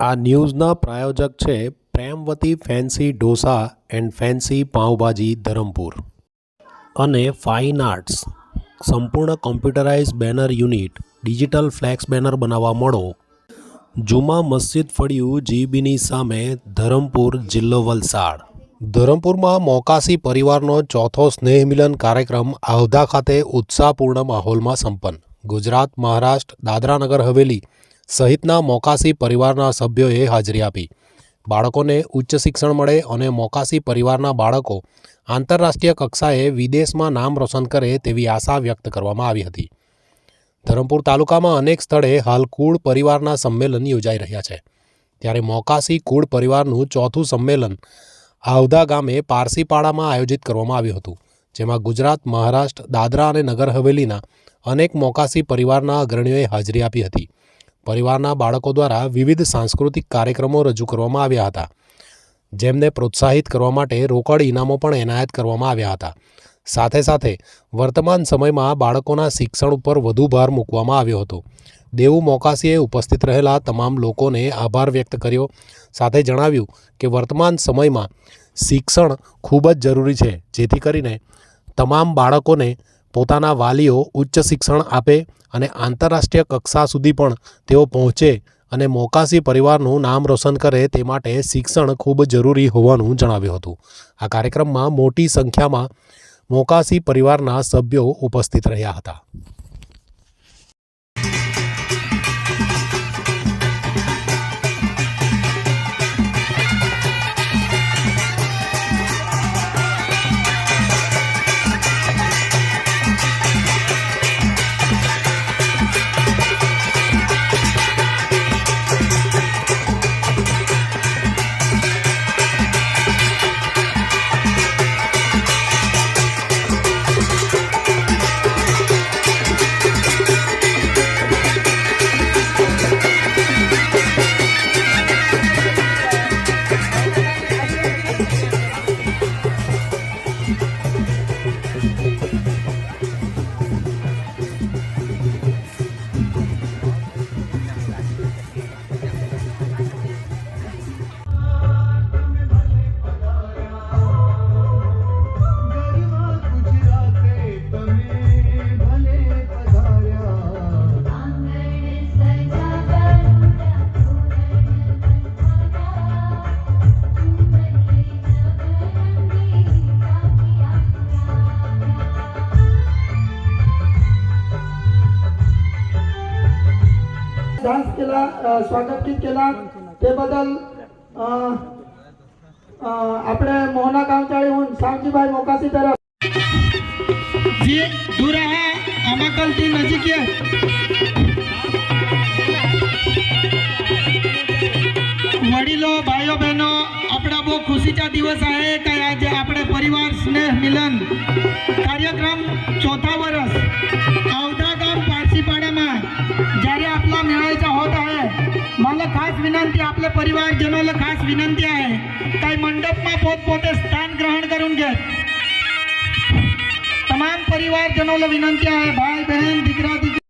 આ ન્યૂઝના પ્રાયોજક છે Premvati fancy dosa and fancy pav bhaji Dharampur. અને ફાઇન આર્ટ્સ. સંપૂર્ણ computerise banner unit, digital flex banner બનાવવા મળો. જુમા મસ્જિદ ફળિયું જીબીની સામે ધરમપુર જિલ્લો વલસાડ. ધરમપુરમાં મોકાસી પરિવારનો ચોથો સ્નેહ મિલન કાર્યક્રમ આવધા ખાતે ઉત્સાહપૂર્ણ માહોલમાં સંપન્ન. ગુજરાત, મહારાષ્ટ્ર, દાદરાનગર હવેલી સહિતના મોકાસી પરિવારના સભ્યોએ હાજરી આપી. બાળકોને ઉચ્ચ શિક્ષણ મળે અને મોકાસી પરિવારના બાળકો આંતરરાષ્ટ્રીય કક્ષાએ વિદેશમાં નામ રોશન કરે તેવી આશા વ્યક્ત કરવામાં આવી હતી. ધરમપુર તાલુકામાં અનેક સ્થળે હાલ કુળ પરિવારના સંમેલન યોજાઈ રહ્યા છે. ત્યારે મોકાસી કુળ પરિવારનું ચોથું સંમેલન આવધા ગામે પારસીપાડામાં આયોજિત કરવામાં આવ્યું હતું, જેમાં ગુજરાત, મહારાષ્ટ્ર, દાદરા અને નગર હવેલીના અનેક મોકાસી પરિવારના અગ્રણીઓએ હાજરી આપી હતી. પરિવારના બાળકો દ્વારા વિવિધ સાંસ્કૃતિક કાર્યક્રમો રજૂ કરવામાં આવ્યા હતા. જેમને પ્રોત્સાહિત કરવા માટે રોકડ ઇનામો પણ એનાયત કરવામાં આવ્યા હતા. સાથે સાથે, વર્તમાન સમયમાં બાળકોના શિક્ષણ ઉપર વધુ ભાર મૂકવામાં આવ્યો હતો. દેવું મોકાસીએ ઉપસ્થિત રહેલા તમામ લોકોને આભાર વ્યક્ત કર્યો. સાથે જણાવ્યું કે, વર્તમાન સમયમાં શિક્ષણ ખૂબ જ જરૂરી છે, જેથી કરીને તમામ બાળકોને પોતાના વાલીઓ ઉચ્ચ શિક્ષણ આપે અને આંતરરાષ્ટ્રીય કક્ષા સુધી પણ તેઓ પહોંચે અને મોકાસી પરિવારનું નામ રોશન કરે તે માટે શિક્ષણ ખૂબ જરૂરી હોવાનું જણાવ્યું હતું. આ કાર્યક્રમમાં મોટી સંખ્યામાં મોકાસી પરિવારના સભ્યો ઉપસ્થિત રહ્યા હતા. डान्स केला स्वागत केला ते बदल આપણે મોહના કામચાળી હું શામજીભાઈ મોકાસી તરફ જી દૂર હે અમકલથી નજીક વડીલો ભાઈઓ બહેનો આપણા બહુ ખુશીચા દિવસ આહે કે આજે આપણે પરિવાર સ્નેહ મિલન કાર્યક્રમ ચોથા વર્ષ आपल्याला खास विनंती आपल्या परिवार जनाला खास विनंती आहे. काही मंडप मा पोत पोते स्थान ग्रहण करून घेत तमाम परिवार जनाला विनंती आहे भाई बहन दिग्रा दिग्रा